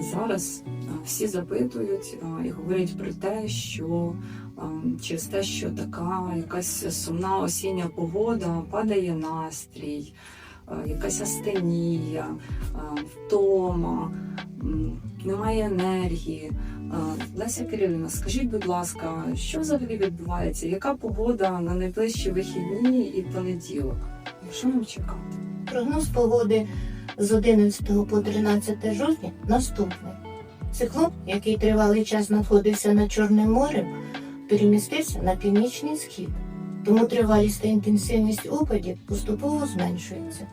Зараз всі запитують і говорять про те, що через те, що така якась сумна осіння погода, падає настрій, якась астенія, втома, немає енергії. Леся Кирилівна, скажіть, будь ласка, що взагалі відбувається? Яка погода на найближчі вихідні і понеділок? Що нам чекати? Прогноз погоди з 11 по 13 жовтня наступний. Циклон, який тривалий час знаходився над Чорним морем, перемістився на північний схід, тому тривалість та інтенсивність опадів поступово зменшується.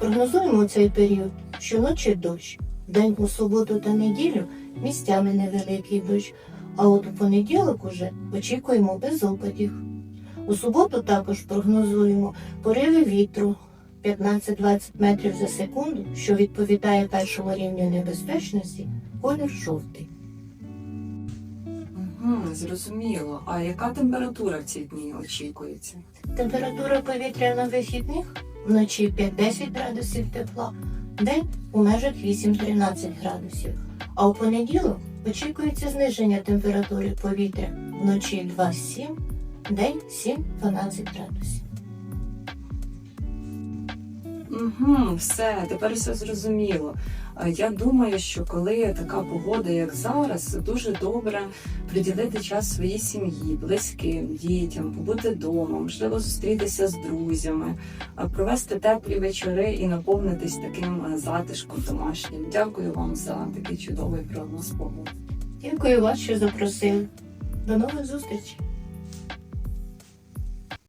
Прогнозуємо у цей період щоночі дощ, день у суботу та неділю місцями невеликий дощ, а от у понеділок уже очікуємо без опадів. У суботу також прогнозуємо пориви вітру 15-20 метрів за секунду, що відповідає першому рівню небезпечності, колір жовтий. Угу, зрозуміло. А яка температура в ці дні очікується? Температура повітря на вихідних вночі 5-10 градусів тепла, день у межах 8-13 градусів. А у понеділок очікується зниження температури повітря вночі 2-7, день 7-12 градусів. Угу, все, тепер все зрозуміло. Е, Я думаю, що коли така погода, як зараз, дуже добре приділити час своїй сім'ї, близьким, дітям, побути вдома, можливо, зустрітися з друзями, е, провести теплі вечори і наповнитись таким е, затишком домашнім. Дякую вам за такий чудовий прогноз погоди. Дякую вас, що запросили. До нових зустрічей!